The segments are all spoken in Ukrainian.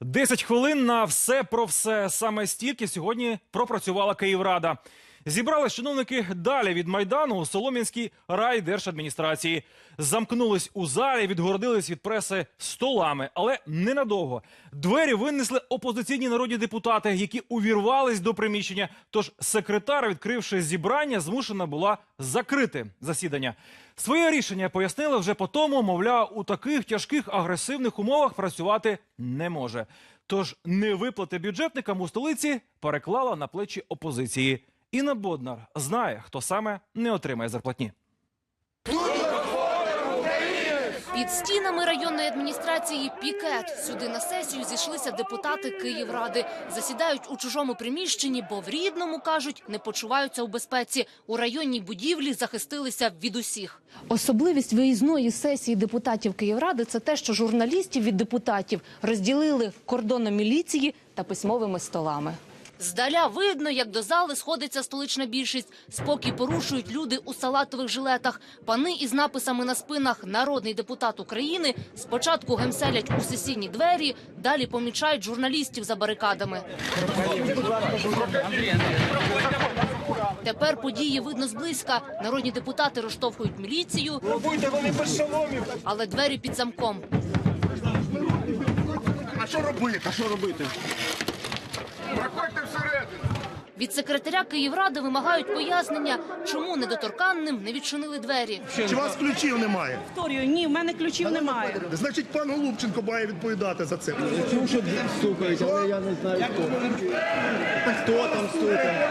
10 хвилин на все про все. Саме стільки сьогодні пропрацювала Київрада. Зібрались чиновники далі від майдану у Солом'янській райдержадміністрації. Замкнулись у залі, відгородились від преси столами, але ненадовго. Двері винесли опозиційні народні депутати, які увірвались до приміщення. Тож секретар, відкривши зібрання, змушена була закрити засідання. Своє рішення пояснили вже по тому, мовляв, у таких тяжких агресивних умовах працювати не може. Тож невиплати бюджетникам у столиці переклала на плечі опозиції. Інна Боднар знає, хто саме не отримає зарплатні. Під стінами районної адміністрації пікет. Сюди на сесію зійшлися депутати Київради. Засідають у чужому приміщенні, бо в рідному кажуть, не почуваються у безпеці. У районній будівлі захистилися від усіх. Особливість виїзної сесії депутатів Київради це те, що журналістів від депутатів розділили кордоном міліції та письмовими столами. Здаля видно, як до зали сходиться столична більшість. Спокій порушують люди у салатових жилетах. Пани із написами на спинах «Народний депутат України» спочатку гемселять у сесійні двері, далі помічають журналістів за барикадами. Тепер події видно зблизька. Народні депутати розштовхують міліцію, вони без шоломів. але двері під замком. А що робити? А що робити? Проходьте всередину. Від секретаря Київради вимагають пояснення, чому недоторканним не відчинили двері. Чи у вас ключів немає? Вторію, ні, в мене ключів немає. Значить, пан Голубченко має відповідати за це. Чув, що стукають, але я не знаю хто. Хто там стукає?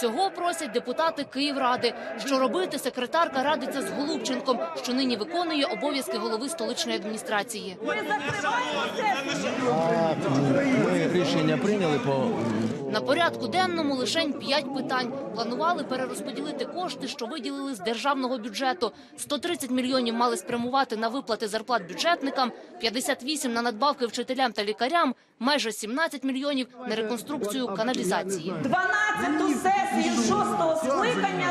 Цього просять депутати Київради. Що робити, секретарка радиться з Голубченком, що нині виконує обов'язки голови столичної адміністрації. Ми рішення прийняли по На порядку денному лишень п'ять питань. Планували перерозподілити кошти, що виділили з державного бюджету. 130 мільйонів мали спрямувати на виплати зарплат бюджетникам, 58 – на надбавки вчителям та лікарям, майже 17 мільйонів – на реконструкцію каналізації. 12-ту сесію 6-го скликання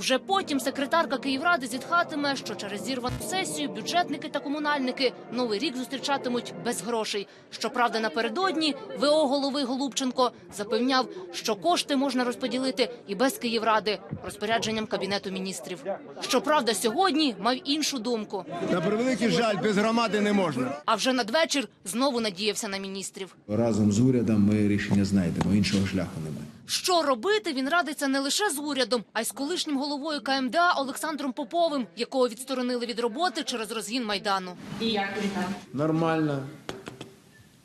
Вже потім секретарка Київради зітхатиме, що через зірвану сесію бюджетники та комунальники новий рік зустрічатимуть без грошей. Щоправда, напередодні ВО голови Голубченко запевняв, що кошти можна розподілити і без Київради розпорядженням кабінету міністрів. Щоправда, сьогодні мав іншу думку. на превеликий жаль, без громади не можна. А вже надвечір знову надіявся на міністрів. Разом з урядом ми рішення знайдемо. Іншого шляху немає. Що робити, він радиться не лише з урядом, а й з колишнім головою КМДА Олександром Поповим, якого відсторонили від роботи через розгін майдану. І як Нормально.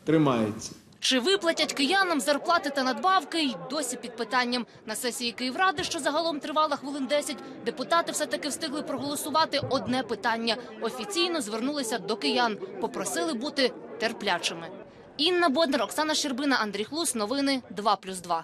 Тримається. Чи виплатять киянам зарплати та надбавки й досі під питанням. На сесії Київради, що загалом тривала хвилин 10, депутати все-таки встигли проголосувати одне питання. Офіційно звернулися до киян, попросили бути терплячими. Інна Боднар, Оксана Щербина, Андрій Хлус. Новини 2+,2.